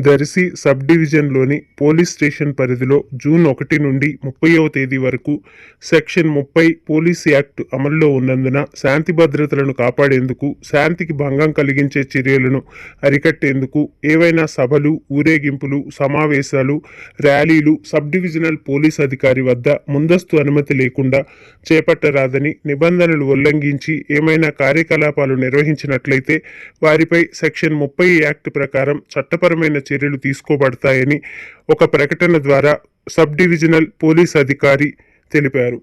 Darsi sub డివిజన్లోని police station పరిధిలో June ఒకటి నుండి ముప్పైవ తేదీ వరకు సెక్షన్ ముప్పై పోలీస్ యాక్ట్ అమల్లో ఉన్నందున శాంతి భద్రతలను కాపాడేందుకు శాంతికి భంగం కలిగించే చర్యలను అరికట్టేందుకు ఏవైనా సభలు ఊరేగింపులు సమావేశాలు ర్యాలీలు సబ్ డివిజనల్ పోలీస్ అధికారి వద్ద ముందస్తు అనుమతి లేకుండా చేపట్టరాదని నిబంధనలు ఉల్లంఘించి ఏమైనా కార్యకలాపాలు నిర్వహించినట్లయితే వారిపై సెక్షన్ ముప్పై యాక్ట్ ప్రకారం చట్టపరమైన చర్యలు తీసుకోబడతాయని ఒక ప్రకటన ద్వారా సబ్ డివిజనల్ పోలీస్ అధికారి తెలిపారు.